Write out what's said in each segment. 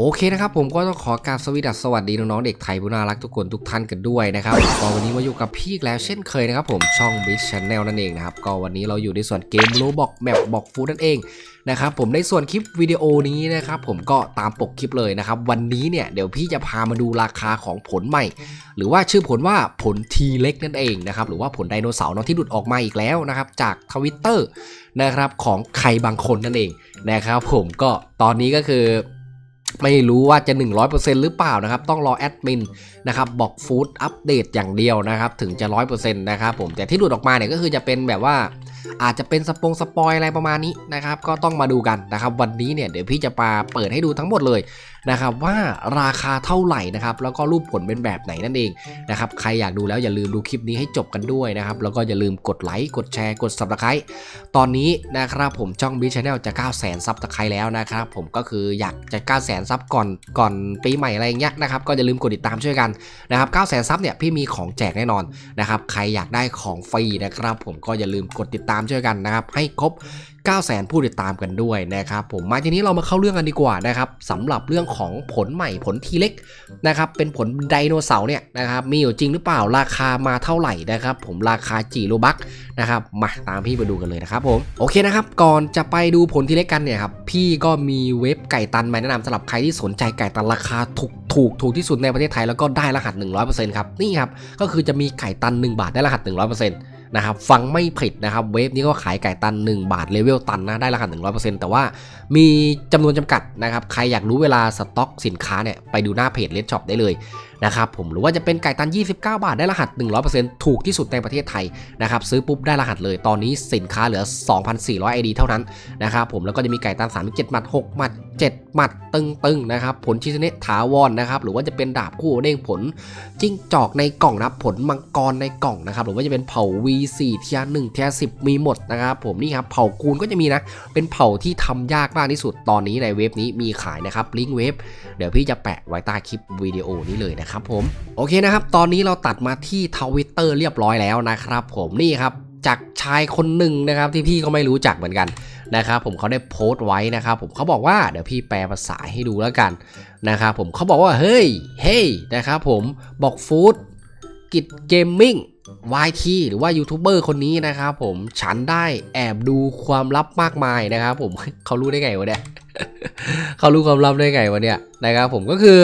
โอเคนะครับผมก็ต้องขอกราบสวีดัสสวัสดีน้องๆเด็กไทยผู้น่ารักทุกคนทุกท่านกันด้วยนะครับก็วันนี้มาอยู่กับพี่อีกแล้วเช่นเคยนะครับผมช่อง b i z Channel นั่นเองนะครับก็วันนี้เราอยู่ในส่วนเกมโลบอกแมปบอกฟูนั่นเองนะครับผมในส่วนคลิปวิดีโอนี้นะครับผมก็ตามปกคลิปเลยนะครับวันนี้เนี่ยเดี๋ยวพี่จะพามาดูราคาของผลใหม่ หรือว่าชื่อผลว่าผลทีเล็กนั่นเองนะครับหรือว่าผลไดโนเสาร์เนาะที่หลุดออกมาอีกแล้วนะครับจากทวิตเตอร์นะครับของใครบางคนนั่นเองนะครับผมก็ตอนนี้ก็คือ ไม่รู้ว่าจะ 100%หรือเปล่านะครับ ต้องรอแอดมินนะครับบอกฟู้ดอัปเดตอย่างเดียวนะครับ ถึงจะ 100%นะครับผมแต่ที่หลุดออกมาเนี่ยก็คือจะเป็นแบบว่า อาจจะเป็นสปงสปอยอะไรประมาณนี้นะครับ ก็ต้องมาดูกันนะครับ วันนี้เนี่ยเดี๋ยวพี่จะมาเปิดให้ดูทั้งหมดเลย นะครับว่าราคาเท่าไหร่นะครับแล้วก็รูปผลเป็นแบบไหนนั่นเองนะครับใครอยากดูแล้วอย่าลืมดูคลิปนี้ให้จบกันด้วยนะครับแล้วก็อย่าลืมกดไลค์กดแชร์กด subscribe ตอนนี้นะครับผมช่องบีชแนลจะ 9 0 0 0 0 0ซับตะไคร้แล้วนะครับผมก็คืออยากจะ 9 0 0 0 0 0ซับก่อนก่อนปีใหม่อะไรอย่างเงี้ยนะครับก็อย่าลืมกดติดตามช่วยกันนะครับ9 0 0 0 0 0ซับเนี่ยพี่มีของแจกแน่นอนนะครับใครอยากได้ของฟรีนะครับผมก็อย่าลืมกดติดตามช่วยกันนะครับให้ครบ 9 0 0 0 0 0 ผู้ติดตามกันด้วยนะครับผมมาทีนี้เรามาเข้าเรื่องกันดีกว่านะครับสำหรับเรื่องของผลใหม่ผลทีเล็กนะครับเป็นผลไดโนเสาร์เนี่ยนะครับมีอยู่จริงหรือเปล่าราคามาเท่าไหร่นะครับผมราคาจีโรบักนะครับมาตามพี่ไปดูกันเลยนะครับผมโอเคนะครับก่อนจะไปดูผลทีเล็กกันเนี่ยครับพี่ก็มีเว็บไก่ตันมาแนะนำสำหรับใครที่สนใจไก่ตันราคาถูกถูกถูกที่สุดในประเทศไทยแล้วก็ได้รหัส 100%ครับนี่ครับก็คือจะมีไก่ตัน 1 บาทได้รหัส 100% นะครับฟังไม่ผิดนะครับเวฟนี้ก็ขายไก่ตัน 1 บาทเลเวลตันนะได้รหัส100%แต่ว่ามีจำนวนจำกัดนะครับใครอยากรู้เวลาสต็อกสินค้าเนี่ยไปดูหน้าเพจเลดช็อปได้เลยนะครับผมหรือว่าจะเป็นไก่ตัน 29 บาทได้รหัส 100%ถูกที่สุดในประเทศไทยนะครับซื้อปุ๊บได้รหัสเลยตอนนี้สินค้าเหลือ 2,400 ID เท่านั้นนะครับผมแล้วก็จะมีไก่ตัน 37 หมัด 6 หมัด 7 หมัดตึงๆนะครับผลชิซเนะถาวรนะครับหรือว่าจะเป็นดาบคู่เด้งผลจิ้งจอกในกล่องนะผลมังกรในกล่องนะครับหรือว่าจะเป็นเผ่า V4 เทียร์1เทียร์10มีหมดนะครับผมนี่ครับเผ่าคูณก็จะมีนะเป็นเผ่าที่ทำยากมากที่สุดตอนนี้ในเว็บนี้มีขายนะครับลิงก์เว็บเดี๋ยวพี่จะแปะไว้ใต้คลิปวิดีโอนี้เลยนะครับครับผมโอเคนะครับ ตอนนี้เราตัดมาที่ทวิตเตอร์เรียบร้อยแล้วนะครับ ผมนี่ครับจากชายคนหนึ่งนะครับที่พี่ก็ไม่รู้จักเหมือนกันนะครับผมเขาได้โพสต์ไว้นะครับผมเขาบอกว่าเดี๋ยวพี่แปลภาษาให้ดูแล้วกันนะครับผมเขาบอกว่าเฮ้ยเฮ้ยนะครับผมบอกฟู้ดกิจเกมมิ่ง YT หรือว่ายูทูบเบอร์คนนี้นะครับผมฉันได้แอบดูความลับมากมายนะครับผมเขารู้ได้ไงวะเนี่ยเขารู้ความลับได้ไงวะเนี่ยนะครับผมก็คือ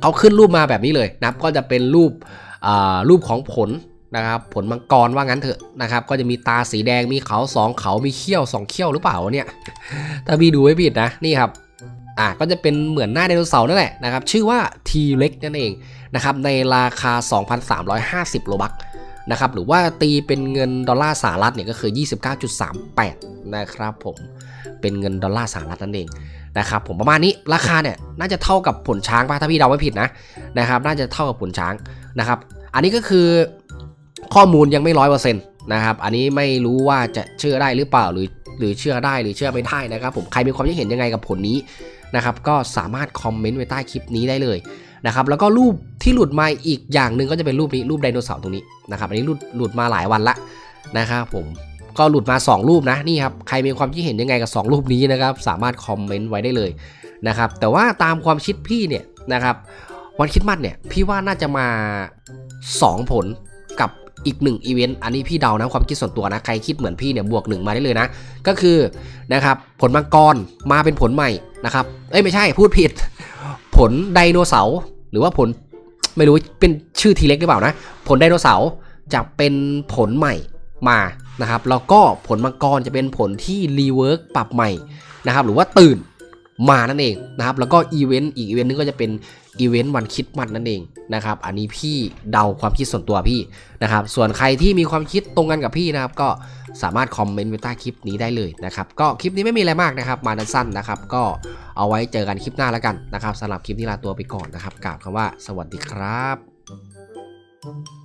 เขาขึ้นรูปมาแบบนี้เลยนะครับ ก็จะเป็นรูปรูปของผลนะครับ ผลมังกรว่างั้นเถอะนะครับ ก็จะมีตาสีแดงมีเขาสองเขามีเขี้ยวสองเขี้ยวหรือเปล่าเนี่ยถ้าพี่ดูไม่ผิดนะนี่ครับอ่าก็จะเป็นเหมือนหน้าไดโนเสาร์นั่นแหละนะครับ ชื่อว่า T-Rex นั่นเองนะครับในราคา 2,350โลบัก นะครับหรือว่าตีเป็นเงินดอลลาร์สหรัฐเนี่ยก็คือ 29.38 นะครับผมเป็นเงินดอลลาร์สหรัฐนั่นเองนะครับผมประมาณนี้ราคาเนี่ยน่าจะเท่ากับผลช้างป่ะถ้าพี่เดาไม่ผิดนะนะครับน่าจะเท่ากับผลช้างนะครับอันนี้ก็คือข้อมูลยังไม่ร้อยเปอร์เซ็นต์นะครับอันนี้ไม่รู้ว่าจะเชื่อได้หรือเปล่าหรือหรือเชื่อได้หรือเชื่อไม่ได้นะครับผมใครมีความคิดเห็นยังไงกับผลนี้นะครับก็สามารถคอมเมนต์ไว้ใต้คลิปนี้ได้เลย นะครับแล้วก็รูปที่หลุดมาอีกอย่างหนึ่งก็จะเป็นรูปนี้รูปไดโนเสาร์ตรงนี้นะครับอันนี้หลุดหลุดมาหลายวันละนะครับผมก็หลุดมา 2 รูปนะนี่ครับใครมีความคิดเห็นยังไงกับ 2 รูปนี้นะครับสามารถคอมเมนต์ไว้ได้เลยนะครับแต่ว่าตามความคิดพี่เนี่ยนะครับวันคิดมัดเนี่ยพี่ว่าน่าจะมา 2 ผลกับอีก1อีเวนต์อันนี้พี่เดานะความคิดส่วนตัวนะใครคิดเหมือนพี่เนี่ยบวก 1 มาได้เลยนะ ก็คือนะครับผลมังกรมาเป็นผลใหม่นะครับเอ้ยไม่ใช่พูดผิด ผลไดโนเสาร์หรือว่าผลไม่รู้เป็นชื่อทีเล็กหรือเปล่านะ ผลไดโนเสาร์จะเป็นผลใหม่มานะครับแล้วก็ผลมังกรจะเป็นผลที่รีเวิร์กปรับใหม่นะครับหรือว่าตื่น มานั่นเองนะครับแล้วก็อีเวนต์อีกอีเวนต์นึงก็จะเป็นอีเวนต์วันคิดมัดนั่นเองนะครับอันนี้พี่เดาความคิดส่วนตัวพี่นะครับส่วนใครที่มีความคิดตรงกันกับพี่นะครับก็สามารถคอมเมนต์ไว้ใต้คลิปนี้ได้เลยนะครับก็คลิปนี้ไม่มีอะไรมากนะครับมาสั้นๆนะครับก็เอาไว้เจอกันคลิปหน้าแล้วกันนะครับสำหรับคลิปนี้ลาตัวไปก่อนนะครับกล่าวคำว่าสวัสดีครับ